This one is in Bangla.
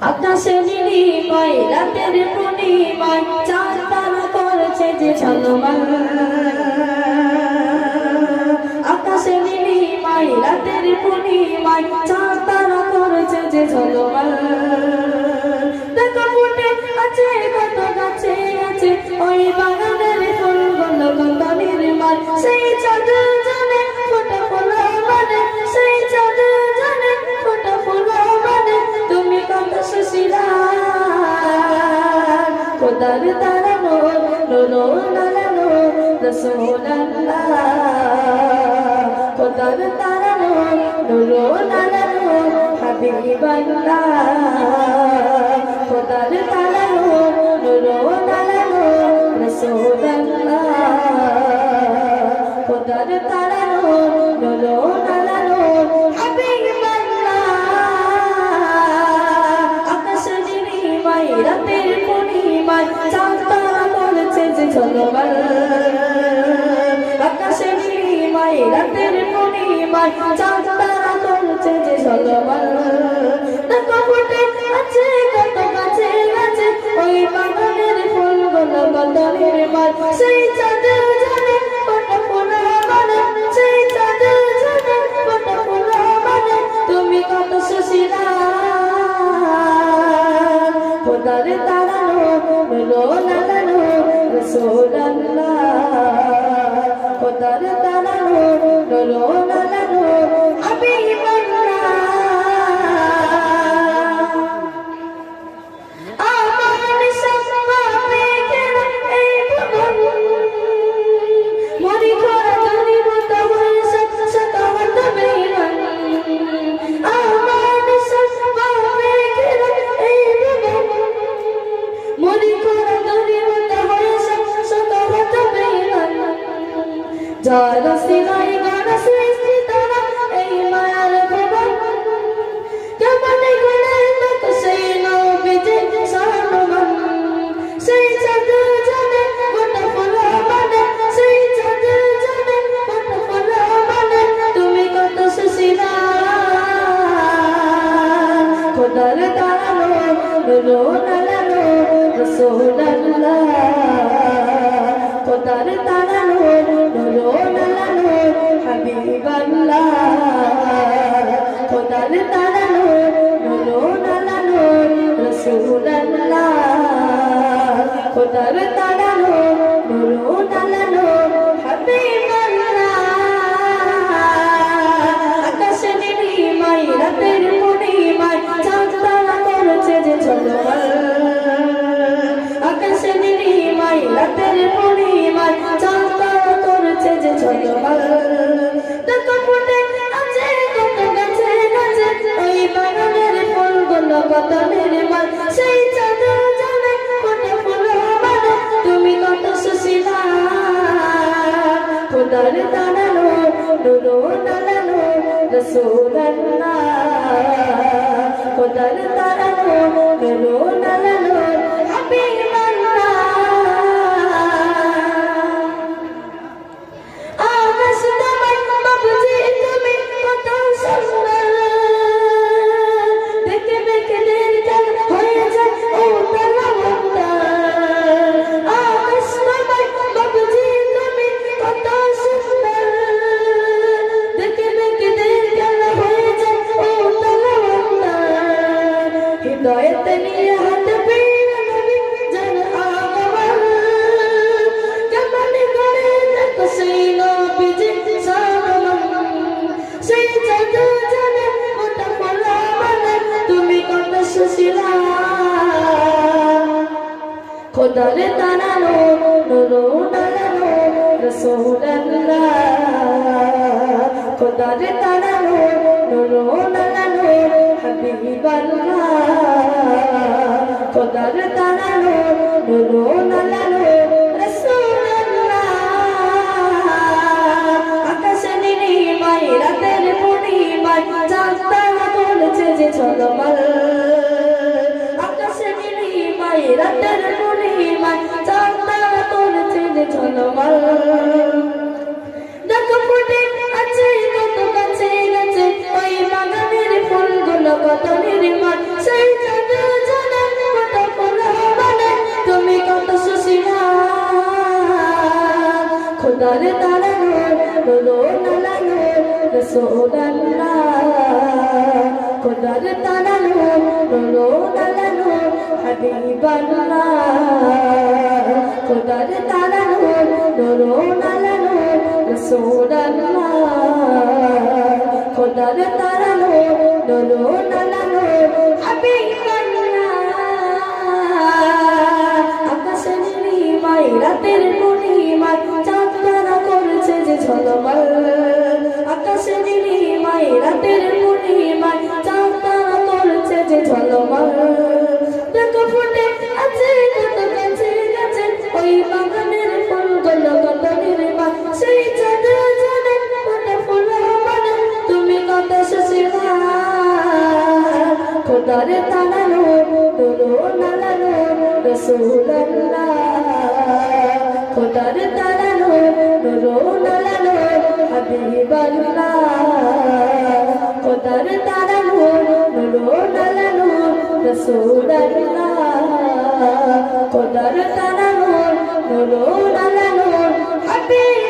আকাশে নীলিমায় রাতের পূর্ণিমায় চাঁদ তারা করছে যে ঝলমল আকাশে নীলিমায় রাতের পূর্ণিমায় চাঁদ তারা করছে যে ঝলমল দেখো ফুটে আছে, কত গাছে আছে, ওই বাগানের ফুলগুলো কত নির্মল সেই চাঁদ খোদার তারানো নুনো নালানো হাবিবাল্লাহ খোদার তারানো নুনো নালানো রসুলাল্লাহ খোদার তারানো নুনো নালানো হাবিবাল্লাহ আকাশে নীলিমায় রাতের পূর্ণিমায় চাঁদ তারা করেছে যে ঝলমল আকাশে নীলিমায় রাতের পূর্ণিমায় চাঁদ খোদার তারানো লো লালানো যার সিনাই গান সৃষ্টি তারা এই মায়ার ভুবন কেমন গুণে তত সেই নবীজি সানমান সেই চাঁদ জানে গোটা ফুল মানে সেই চাঁদ জানে গোটা ফুল মানে তুমি কত সুশীলা। খোদার তারানো রো খোদার তারানো রো নালানো হাবিবাল্লাহ আকাশে নীলিমায় রাতের পূর্ণিমায় চাঁদ তারা করেছে যে ঝলমল আকাশে নীলিমায় রাতের পূর্ণিমায় চাঁদ তারা করেছে যে ফুটে আছে কত গাছে গাছে, ওই বাগানের ফুলগুলো কত রসুলাল্লাহ খোদার তারানো নুনো নালানো হাবিবাল্লাহ খোদার তারানো নুরো নালানো রসুলাল্লাহ খোদার তারানো নুরো নালানো হাবিবাল্লাহ খোদার তারানো নুরো তোমার দেখো ফুটে আছে কত কাছে গেছে ওই বাগানের ফুলগুলো কত নির্মল সেই তুমি কত সুশীলা খোদার তারানো বলো নালানো রসোদাল্লা খোদার তারানো বলো নালানো হাবিবাল্লা খোদার তারা খোদার তারা নূর নূর আলা নূর হাবিবাল্লাহ আকাশের নীলিমায় রাতের পূর্ণিমায় চাঁদ তারা করছে যে ঝলমল আকাশের নীলিমায় রাতের পূর্ণিমায় চাঁদ তারা করছে যে ঝলমল। দেখো ফুটে আছে কত গাছে গাছে, ওই বাগানের ফুলগুলো কত নির্মল সেই খোদারে তালানো দোলো নালানো রসুল্লাহ খোদারে তালানো দোলো নালানো হাবিবাল্লাহ। খোদারে তালানো দোলো নালানো রসুল্লাহ খোদারে তালানো দোলো নালানো হাবিব